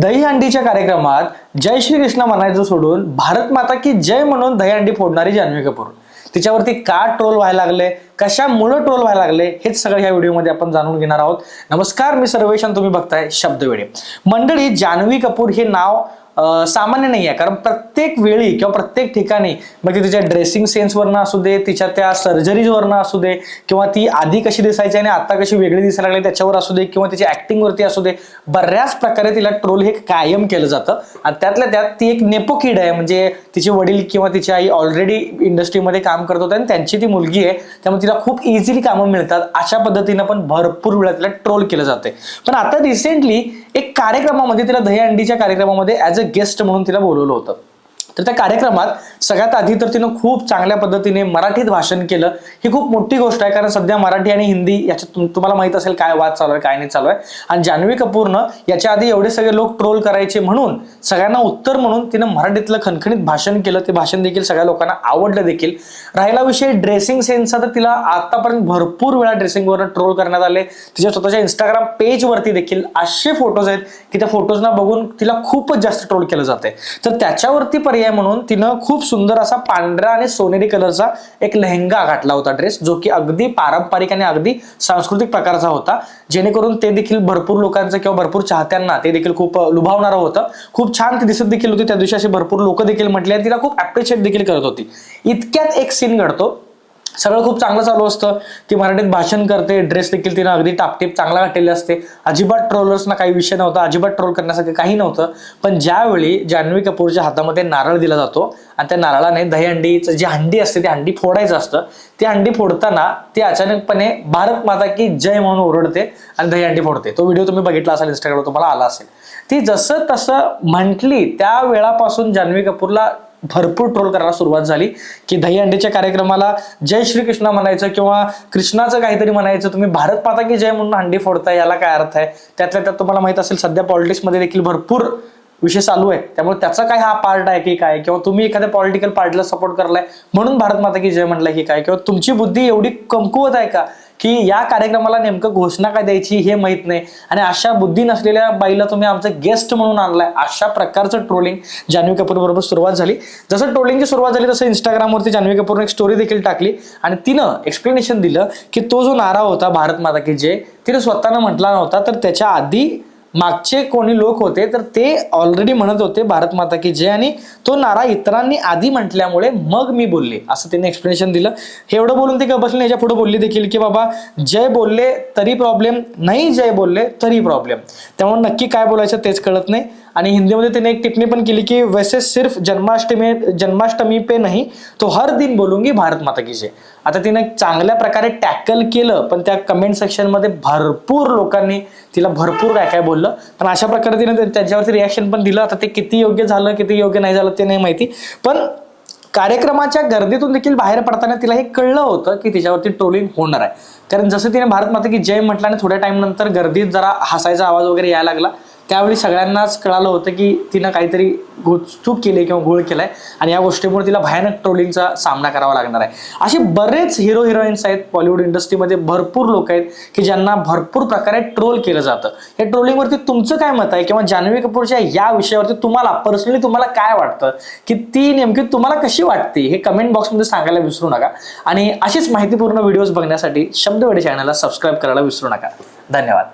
दहीहंडीच्या कार्यक्रमात जय श्री कृष्ण म्हणायचं सोडून भारत माता की जय म्हणून दहीहंडी फोडणारी जान्हवी कपूर. तिच्यावरती का ट्रोल व्हायला लागले? कशामुळं ट्रोल व्हायला लागले? हेच सगळं ह्या व्हिडिओमध्ये आपण जाणून घेणार आहोत. नमस्कार मी सर्वेशन तुम्ही बघताय शब्दवेळे मंडळी जान्हवी कपूर हे नाव सामान्य नाही आहे कारण प्रत्येक वेळी किंवा प्रत्येक ठिकाणी मग ती तिच्या ड्रेसिंग सेन्सवरनं असू दे तिच्या त्या सर्जरीजवरनं असू दे किंवा ती आधी कशी दिसायची आणि आता कशी वेगळी दिसायला लागली त्याच्यावर असू दे किंवा तिच्या ऍक्टिंगवरती असू दे बऱ्याच प्रकारे तिला ट्रोल हे कायम केलं जातं. आणि त्यातल्या त्यात ती एक नेपो किड आहे. म्हणजे तिचे वडील किंवा तिची आई ऑलरेडी इंडस्ट्रीमध्ये काम करत होते आणि त्यांची ती मुलगी आहे. त्यामुळे तिला खूप इझिली कामं मिळतात. अशा पद्धतीनं पण भरपूर वेळा तिला ट्रोल केलं जाते पण आता रिसेंटली एक कार्यक्रमामध्ये तिला दहीहंडीच्या कार्यक्रमामध्ये ॲज अ गेस्ट म्हणून तिला बोलवलं होतं. तर त्या कार्यक्रमात सगळ्यात आधी तर तिनं खूप चांगल्या पद्धतीने मराठीत भाषण केलं. ही खूप मोठी गोष्ट आहे कारण सध्या मराठी आणि हिंदी याच्यात तुम्हाला माहीत असेल काय वाद चालू आहे काय नाही चालू आहे. आणि जान्हवी कपूरनं याच्या आधी एवढे सगळे लोक ट्रोल करायचे म्हणून सगळ्यांना उत्तर म्हणून तिनं मराठीतलं खणखणीत भाषण केलं. ते भाषण देखील सगळ्या लोकांना आवडलं देखील. राहिला विषय ड्रेसिंग सेन्सचा तर तिला आतापर्यंत भरपूर वेळा ड्रेसिंगवर ट्रोल करण्यात आले. तिच्या स्वतःच्या इंस्टाग्राम पेजवरती देखील असे फोटोज आहेत की त्या फोटोजना बघून तिला खूपच जास्त ट्रोल केलं जाते तर त्याच्यावरती पर्याय म्हणून तिनं खूप सुंदर असा पांढरा आणि सोनेरी कलरचा एक लेहंगा घातला होता ड्रेस जो की अगदी पारंपरिक आणि अगदी सांस्कृतिक प्रकारचा होता. जेणेकरून ते देखील भरपूर लोकांचं किंवा भरपूर चाहत्यांना ते देखील खूप लुभावणारं होतं. खूप छान ती दिसत देखील होती. त्या दिवशी असे भरपूर लोक देखील म्हटले आणि तिला खूप अप्रिशिएट देखील करत होती. इतक्यात एक सीन घडतो. सगळं खूप चांगलं चालू असतं. ती मराठीत भाषण करते ड्रेस देखील तिनं अगदी टापटीप चांगला घातलेली असते. अजिबात ट्रोलर्सना काही विषय नव्हता अजिबात ट्रोल करण्यासारखं काही नव्हतं. पण ज्यावेळी जान्हवी कपूरच्या हातामध्ये नारळ दिला जातो आणि त्या नारळाने दहीहंडीचं जी हंडी असते ती हंडी फोडायचं असतं. ती हंडी फोडताना ती अचानकपणे भारत माता की जय म्हणून ओरडते आणि दहीहंडी फोडते. तो व्हिडिओ तुम्ही बघितला असेल इंस्टाग्रामवर तुम्हाला आला असेल. ती जसं तसं म्हटली त्या वेळापासून जान्हवी कपूरला भरपूर ट्रोल करायला सुरुवात झाली की दहीहंडीच्या कार्यक्रमाला जय श्री कृष्ण म्हणायचं किंवा कृष्णाचं काहीतरी म्हणायचं तुम्ही भारत पाता की जय म्हणून हंडी फोडताय याला काय अर्थ आहे? त्यातल्या त्यात तुम्हाला माहीत असेल सध्या पॉलिटिक्समध्ये देखील भरपूर विषय चालू आहे. त्यामुळे त्याचा काय हा पार्ट आहे की काय? किंवा तुम्ही एखाद्या पॉलिटिकल पार्टीला सपोर्ट करलाय म्हणून भारत माता की जय म्हटलं की काय? किंवा तुमची बुद्धी एवढी कमकुवत आहे का? की या कार्यक्रमाला नेमकं घोषणा काय द्यायची हे माहीत नाही. आणि अशा बुद्धी नसलेल्या बाईला तुम्ही आमचं गेस्ट म्हणून आणलाय. अशा प्रकारचं ट्रोलिंग जान्हवी कपूर बरोबर सुरुवात झाली. जसं ट्रोलिंगची सुरुवात झाली तसं इंस्टाग्रामवरती जान्हवी कपूरने एक स्टोरी देखील टाकली. आणि तिनं एक्सप्लेनेशन दिलं की तो जो नारा होता भारत माता की जय तिने स्वतःनं म्हटला नव्हता. तर त्याच्या आधी मागचे कोणी लोक होते तर ते ऑलरेडी म्हणत होते भारत माता की जय आणि तो नारा इतरांनी आधी म्हटल्यामुळे मग मी बोलले असं त्यांनी एक्सप्लेनेशन दिलं. हे एवढं बोलून ते का बसले याच्यापुढे बोलली देखील की बाबा जय बोलले तरी प्रॉब्लेम नाही जय बोलले तरी प्रॉब्लेम त्यामुळे नक्की काय बोलायचं तेच कळत नाही. आणि हिंदीमध्ये त्याने एक टिप्पणी पण केली की वैसे सिर्फ जन्माष्टमी जन्माष्टमी पे नाही तो हर दिन बोलूंगी भारत माता की जय. आता तिनं चांगल्या प्रकारे टॅकल केलं पण त्या कमेंट सेक्शनमध्ये भरपूर लोकांनी तिला भरपूर काय काय बोललं. पण अशा प्रकारे तिने त्यांच्यावरती त्याच्यावरती रिॲक्शन पण दिलं. आता ते किती योग्य झालं किती योग्य नाही झालं ते नाही माहिती. पण कार्यक्रमाच्या गर्दीतून देखील बाहेर पडताना तिला हे कळलं होतं की तिच्यावरती ट्रोलिंग होणार आहे. कारण जसं तिने भारत माता की जय म्हटलं आणि थोड्या टाईम नंतर गर्दीत जरा हसायचा आवाज वगैरे यायला लागला त्यावेळी सगळ्यांनाच कळालं होतं की तिनं काहीतरी घो- चूक केली किंवा घोळ केलाय आणि या गोष्टीमुळे तिला भयानक ट्रोलिंगचा सामना करावा लागणार आहे. असे बरेच हिरो हिरोईन्स आहेत बॉलिवूड इंडस्ट्रीमध्ये भरपूर लोक आहेत की ज्यांना भरपूर प्रकारे ट्रोल केलं जातं. हे ट्रोलिंगवरती तुमचं काय मत आहे? किंवा जान्हवी कपूरच्या या विषयावरती तुम्हाला पर्सनली तुम्हाला काय वाटतं? की ती नेमकी तुम्हाला कशी वाटते? हे कमेंट बॉक्समध्ये सांगायला विसरू नका. आणि अशीच माहितीपूर्ण व्हिडिओज बघण्यासाठी शब्दवेडे चॅनलला सबस्क्राईब करायला विसरू नका. धन्यवाद.